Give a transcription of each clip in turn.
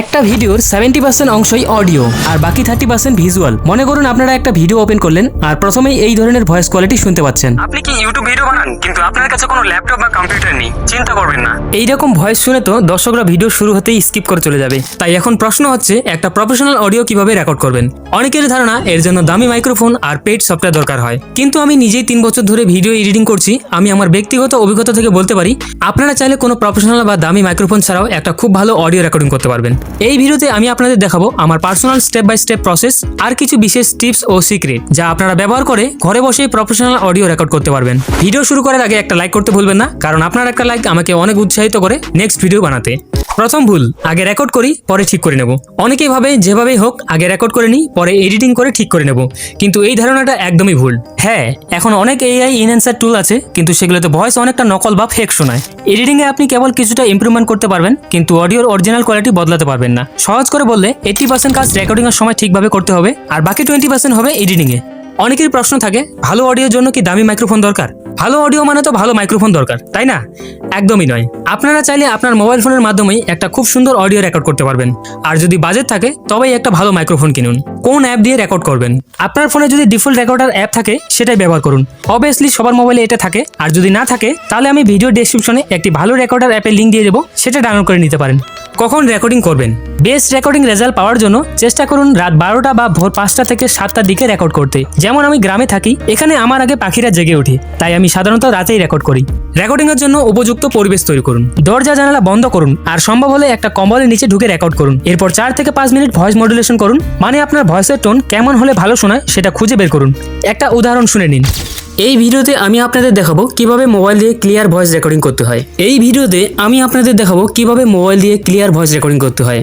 একটা ভিডিওর seventy percent অংশই অডিও আর বাকি থার্টি পার্সেন্ট ভিজুয়াল মনে করুন আপনারা একটা ভিডিও ওপেন করলেন আর প্রথমেই এই ধরনের ভয়েস কোয়ালিটি শুনতে পাচ্ছেন। আপনি কি ইউটিউব ভিডিও বানান? কিন্তু আপনার কাছে কোনো ল্যাপটপ বা কম্পিউটার নেই। চিন্তা করবেন না। এইরকম ভয়েস শুনে তো দর্শকরা ভিডিও শুরু হতেই স্কিপ করে চলে যাবে। তাই এখন প্রশ্ন হচ্ছে একটা প্রফেশনাল অডিও কীভাবে রেকর্ড করবেন? অনেকের ধারণা এর জন্য দামি মাইক্রোফোন আর পেড সফটওয়্যার দরকার হয়। কিন্তু আমি নিজেই তিন বছর ধরে ভিডিও এডিটিং করছি। আমি আমার ব্যক্তিগত অভিজ্ঞতা থেকে বলতে পারি আপনারা চাইলে কোনো প্রফেশনাল বা দামি মাইক্রোফোন ছাড়াও একটা খুব ভালো অডিও রেকর্ডিং করতে পারবেন। এই ভিডিওতে আমি আপনাদের দেখাবো আমার personal step by step process আর কিছু বিশেষ টিপস ও সিক্রেট যা আপনারা ব্যবহার করে ঘরে বসে প্রফেশনাল অডিও রেকর্ড করতে পারবেন। ভিডিও শুরু করার আগে একটা লাইক করতে ভুলবেন না, কারণ আপনার একটা লাইক আমাকে অনেক উৎসাহিত করে নেক্সট ভিডিও বানাতে। প্রথম ভুল, আগে রেকর্ড করি, পরে ঠিক করে নেব। অনেকেই ভাবে যেভাবেই হোক, আগে রেকর্ড করে নিই, পরে এডিটিং করে ঠিক করে নেব। কিন্তু এই ধারণাটা একদমই ভুল। হ্যাঁ এখন অনেক এআই ইনহ্যান্সার টুল আছে, কিন্তু সেগুলোতে ভয়েস অনেকটা নকল বা ফেক শোনায়। এডিটিংয়ে আপনি কেবল কিছুটা ইমপ্রুভমেন্ট করতে পারবেন, কিন্তু অডিওর অরিজিনাল কোয়ালিটি বদলাতে পারবেন না। সহজ করে বললে এইটি পার্সেন্ট কাজ রেকর্ডিং এর সময় ঠিকভাবে করতে হবে, আর বাকি টোয়েন্টি পার্সেন্ট হবে এডিটিংয়ে অনেকের প্রশ্ন থাকে, ভালো অডিওর জন্য কি দামি মাইক্রোফোন দরকার? ভালো অডিও মানে তো ভালো মাইক্রোফোন দরকার, তাই না? একদমই নয়। আপনারা চাইলে আপনার মোবাইল ফোনের মাধ্যমেই একটা খুব সুন্দর অডিও রেকর্ড করতে পারবেন। আর যদি বাজেট থাকে, তবেই একটা ভালো মাইক্রোফোন কিনুন। কোন অ্যাপ দিয়ে রেকর্ড করবেন? আপনার ফোনে যদি ডিফল্ট রেকর্ডার অ্যাপ থাকে, সেটাই ব্যবহার করুন। অবভিয়াসলি সবার মোবাইলে এটা থাকে। আর যদি না থাকে, তাহলে আমি ভিডিও ডেসক্রিপশনে একটি ভালো রেকর্ডার অ্যাপের লিঙ্ক দিয়ে দেবো, সেটা ডাউনলোড করে নিতে পারেন। কখন রেকর্ডিং করবেন? বেস্ট রেকর্ডিং রেজাল্ট পাওয়ার জন্য চেষ্টা করুন রাত বারোটা বা ভোর পাঁচটা থেকে সাতটার দিকে রেকর্ড করতে। যেমন আমি গ্রামে থাকি, এখানে আমার আগে পাখিরা জেগে ওঠে, তাই আমি সাধারণত রাতেই রেকর্ড করি। রেকর্ডিং এর জন্য উপযুক্ত পরিবেশ তৈরি করুন। দরজা জানালা বন্ধ করুন আর সম্ভব হলে একটা কম্বলের নিচে ঢুকে রেকর্ড করুন। এরপর চার থেকে পাঁচ মিনিট ভয়েস মডুলেশন করুন মানে আপনার ভয়েসের টোন কেমন হলে ভালো শোনায় সেটা খুঁজে বের করুন। একটা উদাহরণ শুনে নিন। এই ভিডিওতে আমি আপনাদের দেখাবো কীভাবে মোবাইল দিয়ে ক্লিয়ার ভয়েস রেকর্ডিং করতে হয়। এই ভিডিওতে আমি আপনাদের দেখাবো কীভাবে মোবাইল দিয়ে ক্লিয়ার ভয়েস রেকর্ডিং করতে হয়।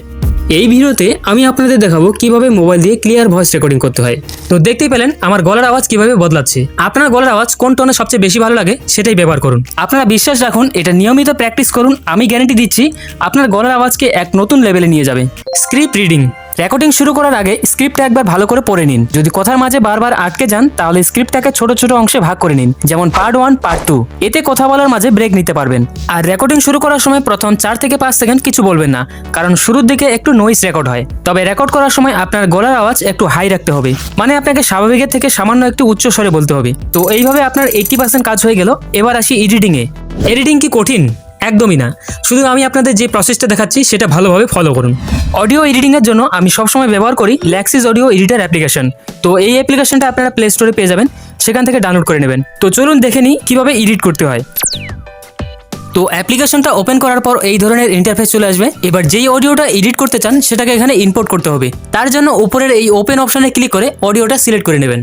এই ভিডিওতে আমি আপনাদের দেখাবো কীভাবে মোবাইল দিয়ে ক্লিয়ার ভয়েস রেকর্ডিং করতে হয়। তো দেখতেই পেলেন, আমার গলার আওয়াজ কীভাবে বদলাচ্ছে। আপনার গলার আওয়াজ কোন টোনে সবচেয়ে বেশি ভালো লাগে সেটাই ব্যবহার করুন। আপনারা বিশ্বাস রাখুন, এটা নিয়মিত প্র্যাকটিস করুন, আমি গ্যারান্টি দিচ্ছি, আপনার গলার আওয়াজকে এক নতুন লেভেলে নিয়ে যাবে। Script reading. রেকর্ডিং শুরু করার আগে স্ক্রিপ্টটা একবার ভালো করে পড়ে নিন। যদি কথার মাঝে বারবার আটকে যান, তাহলে স্ক্রিপ্টটাকে ছোট ছোট অংশে ভাগ করে নিন, যেমন পার্ট ওয়ান পার্ট টু এতে কথা বলার মাঝে ব্রেক নিতে পারবেন। আর রেকর্ডিং শুরু করার সময় প্রথম চার থেকে পাঁচ সেকেন্ড কিছু বলবেন না, কারণ শুরুর দিকে একটু নয়েস রেকর্ড হয়। তবে রেকর্ড করার সময় আপনার গলার আওয়াজ একটু হাই রাখতে হবে। মানে আপনাকে স্বাভাবিকের থেকে সামান্য একটু উচ্চ স্বরে বলতে হবে। তো এইভাবে আপনার এইটি পার্সেন্ট কাজ হয়ে গেল। এবার আসি এডিটিংয়ে এডিটিং কি কঠিন? একদমই না। শুধু আমি আপনাদের যে প্রসেসটা দেখাচ্ছি, সেটা ভালোভাবে ফলো করুন। অডিও এডিটিংয়ের জন্য আমি সবসময় ব্যবহার করি ল্যাক্সিস অডিও এডিটার অ্যাপ্লিকেশন তো এই অ্যাপ্লিকেশনটা আপনারা প্লে স্টোরে পেয়ে যাবেন, সেখান থেকে ডাউনলোড করে নেবেন। তো চলুন দেখে নিই কীভাবে এডিট করতে হয়। তো অ্যাপ্লিকেশনটা ওপেন করার পর এই ধরনের ইন্টারফেস চলে আসবে। এবার যেই অডিওটা এডিট করতে চান, সেটাকে এখানে ইম্পোর্ট করতে হবে। তার জন্য উপরের এই ওপেন অপশনে ক্লিক করে অডিওটা সিলেক্ট করে নেবেন।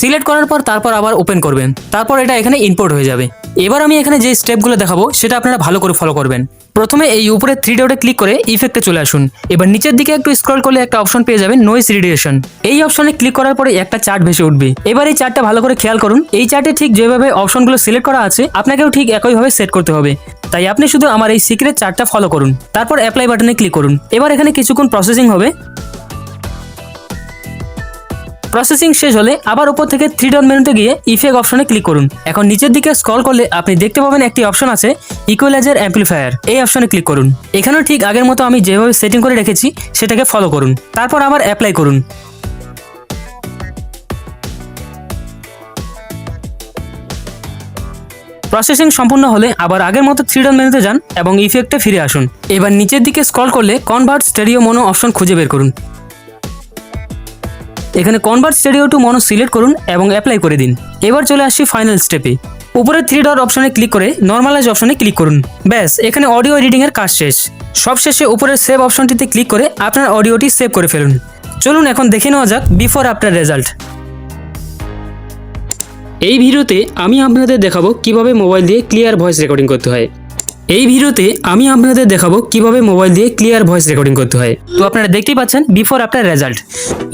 সিলেক্ট করার পর তারপর আবার ওপেন করবেন। তারপর এটা এখানে ইম্পোর্ট হয়ে যাবে। এবার আমি এখানে যে স্টেপগুলো দেখাবো, সেটা আপনারা ভালো করে ফলো করবেন। প্রথমে এই উপরে থ্রি ডটে ক্লিক করে ইফেক্টে চলে আসুন। এবার নিচের দিকে একটু স্ক্রল করলে একটা অপশন পেয়ে যাবেন নয়েস রিডিয়েশন এই অপশনে ক্লিক করার পরে একটা চার্ট ভেসে উঠবে। এবার এই চার্টটা ভালো করে খেয়াল করুন। এই চার্টে ঠিক যেভাবে অপশনগুলো সিলেক্ট করা আছে, আপনাকেও ঠিক একইভাবে সেট করতে হবে। তাই আপনি শুধু আমার এই সিক্রেট চার্টটা ফলো করুন। তারপর অ্যাপ্লাই বাটনে ক্লিক করুন। এবার এখানে কিছুক্ষণ প্রসেসিং হবে। প্রসেসিং শেষ হলে আবার উপর থেকে থ্রি ডট মেনুতে গিয়ে ইফেক্ট অপশনে ক্লিক করুন। এখন নিচের দিকে স্ক্রল করলে আপনি দেখতে পাবেন একটি অপশন আছে ইকুয়ালাইজার অ্যাম্পলিফায়ার এই অপশনে ক্লিক করুন। এখানেও ঠিক আগের মতো আমি যেভাবে সেটিং করে রেখেছি সেটাকে ফলো করুন। তারপর আবার অ্যাপ্লাই করুন। প্রসেসিং সম্পূর্ণ হলে আবার আগের মতো থ্রি ডট মেনুতে যান এবং ইফেক্টে ফিরে আসুন। এবার নিচের দিকে স্ক্রল করলে কনভার্ট স্টেরিও মোনো অপশন খুঁজে বের করুন। এখানে convert stereo to mono select করুন এবং অ্যাপ্লাই করে দিন। এবার চলে আসছি ফাইনাল স্টেপে উপরে থ্রি ডট অপশনে ক্লিক করে নর্মালাইজ অপশনে ক্লিক করুন। ব্যাস, এখানে অডিও এডিটিং এর কাজ শেষ। সবশেষে উপরের সেভ অপশনটিতে ক্লিক করে আপনার অডিওটি সেভ করে ফেলুন। চলুন এখন দেখে নেওয়া যাক বিফোর আফটার রেজাল্ট এই ভিডিওতে আমি আপনাদের দেখাবো কীভাবে মোবাইল দিয়ে ক্লিয়ার ভয়েস রেকর্ডিং করতে হয়। এই ভিডিওতে আমি আপনাদের দেখাবো কীভাবে মোবাইল দিয়ে ক্লিয়ার ভয়েস রেকর্ডিং করতে হয়। তো আপনারা দেখতেই পাচ্ছেন before after result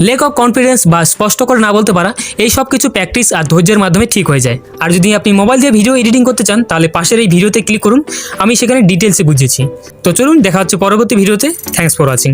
lack of confidence বা স্পষ্ট করে না বলতে পারা, এই সব কিছু প্র্যাকটিস আর ধৈর্যের মাধ্যমে ঠিক হয়ে যায়। আর যদি আপনি মোবাইল দিয়ে ভিডিও এডিটিং করতে চান, তাহলে পাশের এই ভিডিওতে ক্লিক করুন, আমি সেখানে ডিটেলসে বুঝিয়েছি। তো চলুন, দেখা হচ্ছে পরবর্তী ভিডিওতে। Thanks for watching